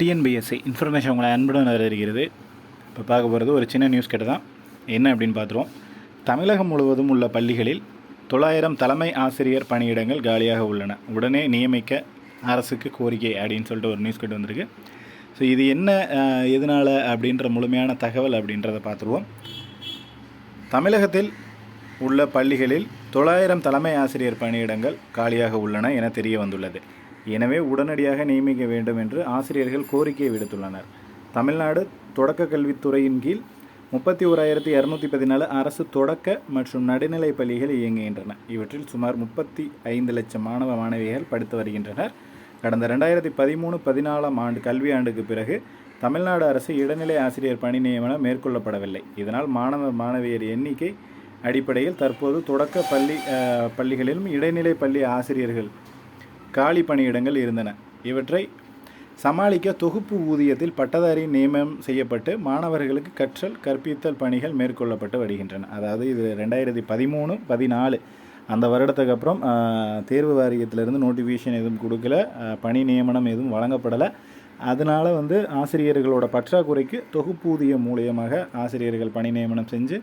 TNPSC information உங்களை அன்புடன் இருக்கிறது இப்போ பார்க்க போகிறது ஒரு சின்ன நியூஸ் கேட்டு தான் என்ன அப்படின்னு பார்த்துருவோம். தமிழகம் முழுவதும் உள்ள பள்ளிகளில் தொள்ளாயிரம் தலைமை ஆசிரியர் பணியிடங்கள் காலியாக உள்ளன. உடனே நியமிக்க அரசுக்கு கோரிக்கை அப்படின்னு சொல்லிட்டு ஒரு நியூஸ் கேட்டு வந்திருக்கு. ஸோ இது என்ன எதனால் அப்படின்ற முழுமையான தகவல் அப்படின்றத பார்த்துருவோம். தமிழகத்தில் உள்ள பள்ளிகளில் தொள்ளாயிரம் தலைமை ஆசிரியர் பணியிடங்கள் காலியாக உள்ளன என தெரிய வந்துள்ளது. எனவே உடனடியாக நியமிக்க வேண்டும் என்று ஆசிரியர்கள் கோரிக்கை விடுத்துள்ளனர். தமிழ்நாடு தொடக்க கல்வித்துறையின் கீழ் முப்பத்தி ஓராயிரத்தி இரநூத்தி பதினாலு அரசு தொடக்க மற்றும் நடுநிலை பள்ளிகள் இயங்குகின்றன. இவற்றில் சுமார் முப்பத்தி ஐந்து லட்சம் மாணவ மாணவிகள் படித்து வருகின்றனர். கடந்த ரெண்டாயிரத்தி பதிமூணு பதினாலாம் ஆண்டு கல்வி ஆண்டுக்கு பிறகு தமிழ்நாடு அரசு இடைநிலை ஆசிரியர் பணி நியமனம் மேற்கொள்ளப்படவில்லை. இதனால் மாணவ மாணவியர் எண்ணிக்கை அடிப்படையில் தற்போது தொடக்க பள்ளி பள்ளிகளிலும் இடைநிலை பள்ளி ஆசிரியர்கள் காலி பணியிடங்கள் இருந்தன. இவற்றை சமாளிக்க தொகுப்பு ஊதியத்தில் பட்டதாரி நியமனம் செய்யப்பட்டு மாணவர்களுக்கு கற்றல் கற்பித்தல் பணிகள் மேற்கொள்ளப்பட்டு வருகின்றன. அதாவது இது ரெண்டாயிரத்தி பதிமூணு பதினாலு. அந்த வருடத்துக்கு அப்புறம் தேர்வு வாரியத்திலிருந்து நோட்டிஃபிகேஷன் எதுவும் கொடுக்கல பணி நியமனம் எதுவும் வழங்கப்படலை. அதனால் வந்து ஆசிரியர்களோட பற்றாக்குறைக்கு தொகுப்பூதியம் மூலியமாக ஆசிரியர்கள் பணி நியமனம் செஞ்சு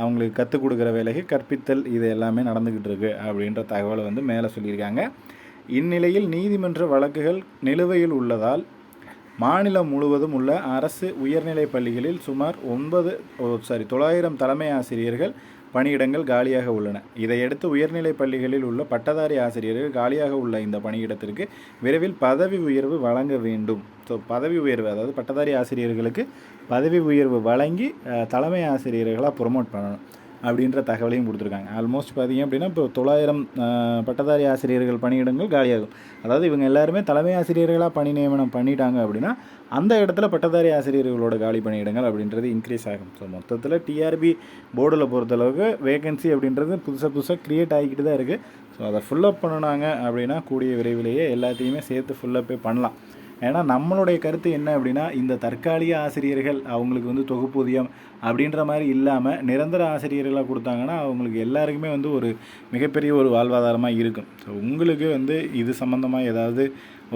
அவங்களுக்கு கற்றுக் கொடுக்குற வேலைக்கு கற்பித்தல் இது எல்லாமே நடந்துக்கிட்டு இருக்குது அப்படின்ற தகவலை வந்து மேலே சொல்லியிருக்காங்க. இந்நிலையில் நீதிமன்ற வழக்குகள் நிலுவையில் உள்ளதால் மாநிலம் முழுவதும் உள்ள அரசு உயர்நிலைப் பள்ளிகளில் சுமார் ஒன்பது சாரி தொள்ளாயிரம் தலைமை ஆசிரியர்கள் பணியிடங்கள் காலியாக உள்ளன. இதையடுத்து உயர்நிலைப் பள்ளிகளில் உள்ள பட்டதாரி ஆசிரியர்கள் காலியாக உள்ள இந்த பணியிடத்திற்கு விரைவில் பதவி உயர்வு வழங்க வேண்டும். ஸோ பதவி உயர்வு அதாவது பட்டதாரி ஆசிரியர்களுக்கு பதவி உயர்வு வழங்கி தலைமை ஆசிரியர்களாக ப்ரொமோட் பண்ணணும். அப்படின்ற தகவலையும் கொடுத்துருக்காங்க. ஆல்மோஸ்ட் பார்த்தீங்க அப்படின்னா இப்போ தொள்ளாயிரம் பட்டதாரி ஆசிரியர்கள் பணியிடங்கள் காலியாகும். அதாவது இவங்க எல்லாருமே தலைமை ஆசிரியர்களாக பணி நியமனம் பண்ணிட்டாங்க அப்படின்னா அந்த இடத்துல பட்டதாரி ஆசிரியர்களோட காலி பணியிடங்கள் அப்படின்றது இன்க்ரீஸ் ஆகும். ஸோ மொத்தத்தில் டிஆர்பி போர்டில் பொறுத்தளவுக்கு வேகன்சி அப்படின்றது புதுசாக புதுசாக க்ரியேட் ஆகிக்கிட்டு தான் இருக்குது ஸோ அதை ஃபுல்லப் பண்ணினாங்க அப்படின்னா கூடிய விரைவிலேயே எல்லாத்தையுமே சேர்த்து ஃபுல்லப்பே பண்ணலாம். ஏன்னா நம்மளுடைய கருத்து என்ன அப்படின்னா இந்த தற்காலிக ஆசிரியர்கள் அவங்களுக்கு வந்து தொகுப்பூதியம் அப்படின்ற மாதிரி இல்லாமல் நிரந்தர ஆசிரியர்களாக கொடுத்தாங்கன்னா அவங்களுக்கு எல்லாருக்குமே வந்து ஒரு மிகப்பெரிய ஒரு வாழ்வாதாரமாக இருக்கும். ஸோ உங்களுக்கு வந்து இது சம்மந்தமாக ஏதாவது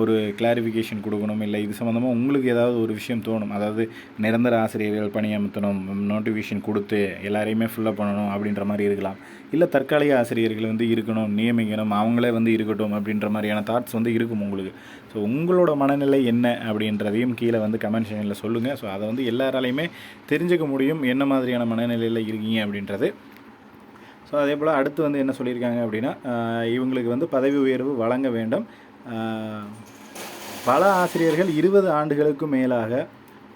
ஒரு கிளாரிஃபிகேஷன் கொடுக்கணும் இல்லை இது சம்மந்தமாக உங்களுக்கு ஏதாவது ஒரு விஷயம் தோணும். அதாவது நிரந்தர ஆசிரியர்கள் பணியமர்த்தணும் நோட்டிஃபிகேஷன் கொடுத்து எல்லாரையுமே ஃபில்லப் பண்ணணும் அப்படின்ற மாதிரி இருக்கலாம். இல்லை தற்காலிக ஆசிரியர்கள் வந்து இருக்கணும் நியமிக்கணும் அவங்களே வந்து இருக்கட்டும் அப்படின்ற மாதிரியான தாட்ஸ் வந்து இருக்கும் உங்களுக்கு. ஸோ உங்களோட மனநிலை என்ன அப்படின்றதையும் கீழே வந்து கமெண்ட் செக்ஷனில் சொல்லுங்கள் ஸோ அதை வந்து எல்லாராலையுமே தெரிஞ்சுக்க முடியும் என்ன மாதிரியான மனநிலையில் இருக்கீங்க அப்படின்றது. ஸோ அதே போல் அடுத்து வந்து என்ன சொல்லியிருக்காங்க அப்படின்னா இவங்களுக்கு வந்து பதவி உயர்வு வழங்க வேண்டும். பல ஆசிரியர்கள் இருபது ஆண்டுகளுக்கும் மேலாக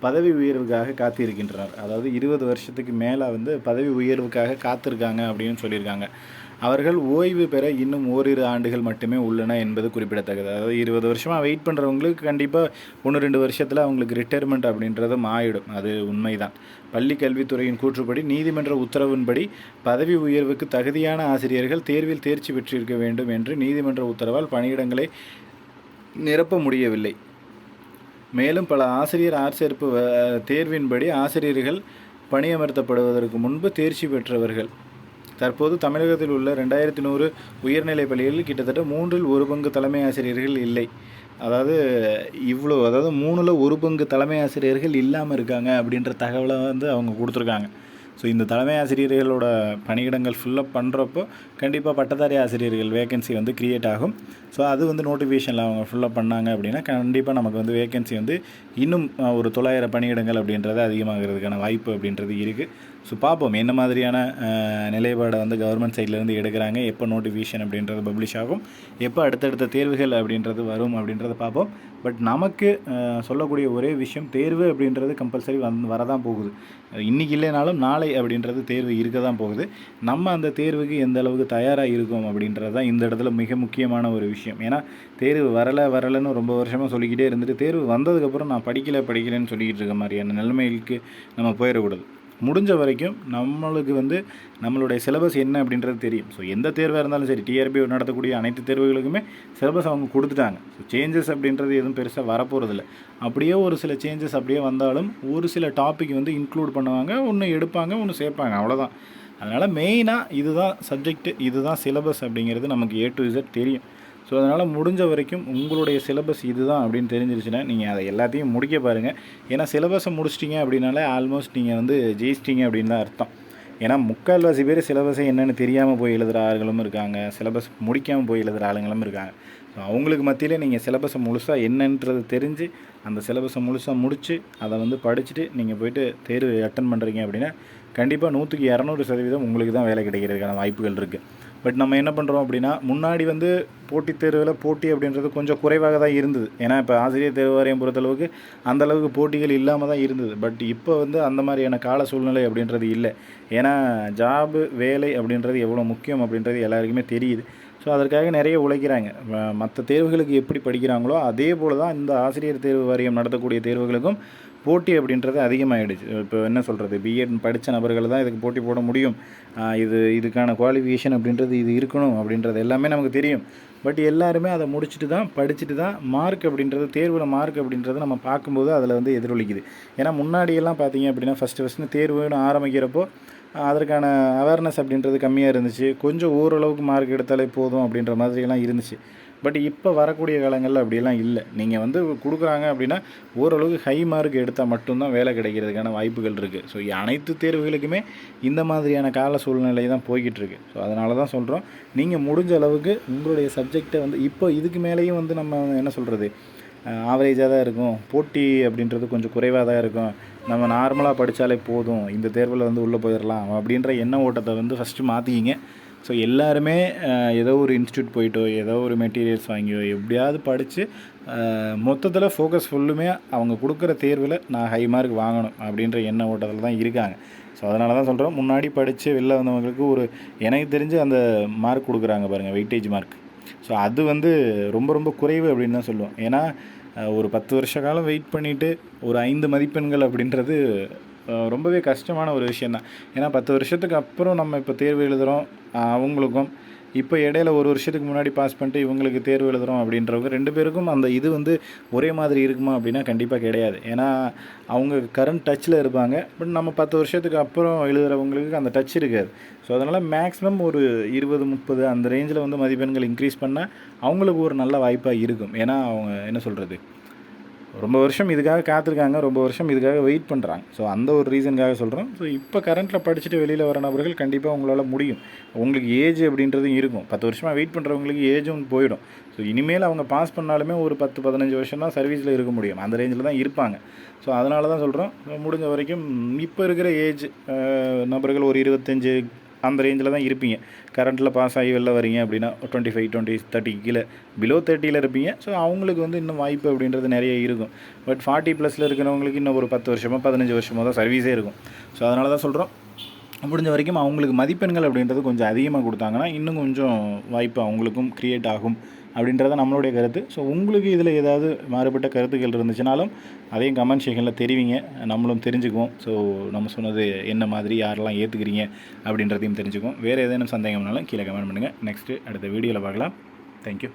பதவி உயர்வுக்காக காத்திருக்கின்றனர் அதாவது இருபது வருஷத்துக்கு மேலே வந்து பதவி உயர்வுக்காக காத்திருக்காங்க அப்படின்னு சொல்லியிருக்காங்க. அவர்கள் ஓய்வு பெற இன்னும் ஓரிரு ஆண்டுகள் மட்டுமே உள்ளன என்பது குறிப்பிடத்தக்கது. அதாவது இருபது வருஷமாக வெயிட் பண்ணுறவங்களுக்கு கண்டிப்பாக ஒன்று ரெண்டு வருஷத்தில் அவங்களுக்கு ரிட்டையர்மெண்ட் அப்படின்றதும் ஆயிடும். அது உண்மைதான். பள்ளி கல்வித்துறையின் கூற்றுப்படி நீதிமன்ற உத்தரவின்படி பதவி உயர்வுக்கு தகுதியான ஆசிரியர்கள் தேர்வில் தேர்ச்சி பெற்றிருக்க வேண்டும் என்று நீதிமன்ற உத்தரவால் பணியிடங்களை நிரப்ப முடியவில்லை. மேலும் பல ஆசிரியர் ஆட்சேர்ப்பு தேர்வின்படி ஆசிரியர்கள் பணியமர்த்தப்படுவதற்கு முன்பு தேர்ச்சி பெற்றவர்கள் தற்போது தமிழகத்தில் உள்ள ரெண்டாயிரத்தி நூறு உயர்நிலைப் பள்ளிகளில் கிட்டத்தட்ட மூன்றில் ஒரு பங்கு தலைமை ஆசிரியர்கள் இல்லை. அதாவது இவ்வளோ அதாவது மூணில் ஒரு பங்கு தலைமை ஆசிரியர்கள் இல்லாமல் இருக்காங்க அப்படின்ற தகவலை வந்து அவங்க கொடுத்துருக்காங்க. ஸோ இந்த தலைமை ஆசிரியர்களோட பணியிடங்கள் ஃபுல்லப் பண்ணுறப்போ கண்டிப்பாக பட்டதாரி ஆசிரியர்கள் வேகன்சி வந்து க்ரியேட் ஆகும். ஸோ அது வந்து நோட்டிஃபிகேஷனில் அவங்க ஃபுல்லப் பண்ணாங்க அப்படின்னா கண்டிப்பாக நமக்கு வந்து வேகன்சி வந்து இன்னும் ஒரு தொள்ளாயிரம் பணியிடங்கள் அப்படின்றது அதிகமாகிறதுக்கான வாய்ப்பு அப்படின்றது இருக்குது ஸோ பார்ப்போம் என்ன மாதிரியான நிலைப்பாடை வந்து கவர்மெண்ட் சைட்லேருந்து எடுக்கிறாங்க? எப்போ நோட்டிஃபிகேஷன் அப்படின்றது பப்ளிஷ் ஆகும்? எப்போ அடுத்தடுத்த தேர்வுகள் அப்படின்றது வரும் அப்படின்றத பார்ப்போம் பட் நமக்கு சொல்லக்கூடிய ஒரே விஷயம் தேர்வு அப்படின்றது கம்பல்சரி வந் வரதான் போகுது. இன்றைக்கி இல்லைனாலும் நாளை அப்படின்றது தேர்வு இருக்க தான் போகுது. நம்ம அந்த தேர்வுக்கு எந்த அளவுக்கு தயாராக இருக்கோம் அப்படின்றது தான் இந்த இடத்துல மிக முக்கியமான ஒரு விஷயம். ஏன்னா தேர்வு வரலை வரலைன்னு ரொம்ப வருஷமாக சொல்லிக்கிட்டே இருந்துட்டு தேர்வு வந்ததுக்கப்புறம் நான் படிக்கலை படிக்கலைன்னு சொல்லிக்கிட்டு இருக்க மாதிரியான நிலைமைகளுக்கு நம்ம போயிடக்கூடாது. முடிஞ்ச வரைக்கும் நம்மளுக்கு வந்து நம்மளுடைய சிலபஸ் என்ன அப்படின்றது தெரியும். ஸோ எந்த தேர்வாக இருந்தாலும் சரி டிஆர்பி நடத்தக்கூடிய அனைத்து தேர்வுகளுக்குமே சிலபஸ் அவங்க கொடுத்துட்டாங்க. ஸோ சேஞ்சஸ் அப்படின்றது எதுவும் பெருசாக வரப்போகிறதில்ல அப்படியே ஒரு சில சேஞ்சஸ் அப்படியே வந்தாலும் ஒரு சில டாபிக் வந்து இன்க்ளூட் பண்ணுவாங்க ஒன்று எடுப்பாங்க ஒன்று சேர்ப்பாங்க. அவ்வளோதான் அதனால் மெயினாக இதுதான் சப்ஜெக்ட் இதுதான் சிலபஸ் அப்படிங்கிறது நமக்கு ஏ டு இசட் தெரியும். ஸோ அதனால் முடிஞ்ச வரைக்கும் உங்களுடைய சிலபஸ் இதுதான் அப்படின்னு தெரிஞ்சிருச்சுன்னா நீங்கள் அதை எல்லாத்தையும் முடிக்க பாருங்கள் ஏன்னா சிலபஸை முடிச்சிட்டிங்க அப்படின்னாலே ஆல்மோஸ்ட் நீங்கள் வந்து ஜெயிச்சிட்டிங்க அப்படின்னு தான் அர்த்தம். ஏன்னா முக்கால்வாசி பேர் சிலபஸை என்னென்னு தெரியாமல் போய் எழுதுகிற ஆளுங்களும் இருக்காங்க. சிலபஸ் முடிக்காமல் போய் எழுதுகிற ஆளுங்களும் இருக்காங்க. ஸோ அவங்களுக்கு மத்தியில் நீங்கள் சிலபஸை முழுசாக என்னன்றது தெரிஞ்சு அந்த சிலபஸை முழுசாக முடித்து அதை வந்து படிச்சுட்டு நீங்கள் போயிட்டு தேர்வு அட்டன் பண்ணுறீங்க அப்படின்னா கண்டிப்பாக நூற்றுக்கு இரநூறு சதவீதம் உங்களுக்கு தான் வேலை கிடைக்கிறதுக்கான வாய்ப்புகள் இருக்குது பட் நம்ம என்ன பண்ணுறோம் அப்படின்னா முன்னாடி வந்து போட்டித் தேர்வில் போட்டி அப்படின்றது கொஞ்சம் குறைவாக தான் இருந்தது. ஏன்னா இப்போ ஆசிரியர் தேர்வு வாரியம் பொறுத்தளவுக்கு அந்த அளவுக்கு போட்டிகள் இல்லாமல் தான் இருந்தது. பட் இப்போ வந்து அந்த மாதிரியான கால சூழ்நிலை அப்படின்றது இல்லை. ஏன்னா ஜாபு வேலை அப்படின்றது எவ்வளோ முக்கியம் அப்படின்றது எல்லாருக்குமே தெரியுது. ஸோ அதற்காக நிறைய உழைக்கிறாங்க. மற்ற தேர்வுகளுக்கு எப்படி படிக்கிறாங்களோ அதே போல் தான் இந்த ஆசிரியர் தேர்வு வாரியம் நடத்தக்கூடிய தேர்வுகளுக்கும் போட்டி அப்படின்றது அதிகமாகிடுச்சு இப்போ என்ன சொல்கிறது பிஎட் படித்த நபர்கள் தான் இதுக்கு போட்டி போட முடியும். இது இதுக்கான குவாலிஃபிகேஷன் அப்படின்றது இது இருக்கணும் அப்படின்றது எல்லாமே நமக்கு தெரியும். பட் எல்லாருமே அதை முடிச்சுட்டு தான் படிச்சுட்டு தான் மார்க் அப்படின்றது தேர்வில் மார்க் அப்படின்றது நம்ம பார்க்கும்போது அதில் வந்து எதிரொலிக்குது. ஏன்னா முன்னாடியெல்லாம் பார்த்தீங்க அப்படின்னா ஃபஸ்ட்டு ஃபஸ்ட்டு தேர்வுன்னு ஆரம்பிக்கிறப்போ அதற்கான அவேர்னஸ் அப்படின்றது கம்மியாக இருந்துச்சு. கொஞ்சம் ஓரளவுக்கு மார்க் எடுத்தாலே போதும் அப்படின்ற மாதிரியெல்லாம் இருந்துச்சு. பட் இப்போ வரக்கூடிய காலங்களில் அப்படியெல்லாம் இல்லை. நீங்கள் வந்து கொடுக்குறாங்க அப்படின்னா ஓரளவுக்கு ஹை மார்க் எடுத்தால் மட்டும்தான் வேலை கிடைக்கிறதுக்கான வாய்ப்புகள் இருக்குது ஸோ அனைத்து தேர்வுகளுக்குமே இந்த மாதிரியான கால சூழ்நிலை தான் போய்கிட்டு இருக்கு. ஸோ அதனால தான் சொல்கிறோம் நீங்கள் முடிஞ்ச அளவுக்கு உங்களுடைய சப்ஜெக்டை வந்து இப்போ இதுக்கு மேலேயும் வந்து நம்ம என்ன சொல்கிறது ஆவரேஜாக தான் இருக்கும். போட்டி அப்படின்றது கொஞ்சம் குறைவாக தான் இருக்கும். நம்ம நார்மலாக படித்தாலே போதும். இந்த தேர்வில் வந்து உள்ளே போயிடலாம் அப்படின்ற எண்ண ஓட்டத்தை வந்து ஃபஸ்ட்டு மாற்றிக்கிங்க ஸோ எல்லாருமே ஏதோ ஒரு இன்ஸ்டியூட் போயிட்டோ ஏதோ ஒரு மெட்டீரியல்ஸ் வாங்கியோ எப்படியாவது படித்து மொத்தத்தில் ஃபோக்கஸ் ஃபுல்லுமே அவங்க கொடுக்குற தேர்வில் நான் ஹை மார்க் வாங்கணும் அப்படின்ற எண்ண ஓட்டத்தில் தான் இருக்காங்க. ஸோ அதனால தான் சொல்கிறோம் முன்னாடி படித்து வெளில வந்தவங்களுக்கு ஒரு எனக்கு தெரிஞ்சு அந்த மார்க் கொடுக்குறாங்க பாருங்கள் வெயிட்டேஜ் மார்க் ஸோ அது வந்து ரொம்ப ரொம்ப குறைவு அப்படின்னு தான் சொல்லுவோம். ஏன்னா ஒரு பத்து வருஷ காலம் வெயிட் பண்ணிவிட்டு ஒரு ஐந்து மதிப்பெண்கள் அப்படின்றது ரொம்பவே கஷ்டமான ஒரு விஷயந்தான் ஏன்னா பத்து வருஷத்துக்கு அப்புறம் நம்ம இப்போ தேர்வு எழுதுகிறோம் அவங்களுக்கும். இப்போ இடையில ஒரு வருஷத்துக்கு முன்னாடி பாஸ் பண்ணிட்டு இவங்களுக்கு தேர்வு எழுதுகிறோம் அப்படின்றவங்க ரெண்டு பேருக்கும் அந்த இது வந்து ஒரே மாதிரி இருக்குமா அப்படின்னா கண்டிப்பாக கிடையாது. ஏன்னா அவங்க கரண்ட் டச்சில் இருப்பாங்க. பட் நம்ம பத்து வருஷத்துக்கு அப்புறம் எழுதுகிறவங்களுக்கு அந்த டச் இருக்காது. ஸோ அதனால் மேக்ஸிமம் ஒரு இருபது முப்பது அந்த ரேஞ்சில் வந்து மதிப்பெண்கள் இன்க்ரீஸ் பண்ணால் அவங்களுக்கு ஒரு நல்ல வாய்ப்பாக இருக்கும். ஏன்னா அவங்க என்ன சொல்கிறது ரொம்ப வருஷம் இதுக்காக காத்திருக்காங்க ரொம்ப வருஷம் இதுக்காக வெயிட் பண்ணுறாங்க ஸோ அந்த ஒரு ரீசனுக்காக சொல்கிறோம் ஸோ இப்போ கரண்ட்டில் படிச்சுட்டு வெளியில் வர நபர்கள் கண்டிப்பாக உங்களால் முடியும். உங்களுக்கு ஏஜ் அப்படின்றதும் இருக்கும். பத்து வருஷமாக வெயிட் பண்ணுறவங்களுக்கு ஏஜும் போயிடும். ஸோ இனிமேல் அவங்க பாஸ் பண்ணாலுமே ஒரு பத்து பதினஞ்சு வருஷம் தான் சர்வீஸில் இருக்க முடியும். அந்த ரேஞ்சில் தான் இருப்பாங்க. ஸோ அதனால தான் சொல்கிறோம் முடிஞ்ச வரைக்கும் இப்போ இருக்கிற ஏஜ் நபர்கள் ஒரு இருபத்தஞ்சு அந்த ரேஞ்சில் தான் இருப்பீங்க. கரண்ட்டில் பாஸ் ஆகி வெளில வரீங்க அப்படின்னா டுவெண்ட்டி ஃபைவ் டுவெண்ட்டி தேர்ட்டி கீழே பிலோ தேர்ட்டியில் இருப்பீங்க. ஸோ அவங்களுக்கு வந்து இன்னும் வாய்ப்பு அப்படின்றது நிறைய இருக்கும். பட் ஃபார்ட்டி ப்ளஸில் இருக்கிறவங்களுக்கு இன்னும் ஒரு பத்து வருஷமோ பதினஞ்சு வருஷமோ தான் சர்வீஸே இருக்கும். ஸோ அதனால தான் சொல்கிறோம் முடிஞ்ச வரைக்கும் அவங்களுக்கு மதிப்பெண்கள் அப்படின்றது கொஞ்சம் அதிகமாக கொடுத்தாங்கன்னா இன்னும் கொஞ்சம் வாய்ப்பு அவங்களுக்கும் க்ரியேட் ஆகும். அப்படின்றத நம்மளுடைய கருத்து. ஸோ உங்களுக்கு இதில் ஏதாவது மாறுபட்ட கருத்துக்கள் இருந்துச்சுனாலும் அதையும் கமெண்ட் செக்ஷனில் தெரிவிங்க. நம்மளும் தெரிஞ்சுக்குவோம். ஸோ நம்ம சொன்னது என்ன மாதிரி யாரெல்லாம் ஏற்றுக்கிறீங்க அப்படின்றதையும் தெரிஞ்சுக்குவோம். வேறு ஏதேனும் சந்தேகம்னாலும் கீழே கமெண்ட் பண்ணுங்கள் நெக்ஸ்ட்டு அடுத்த வீடியோவில் பார்க்கலாம். தேங்க்யூ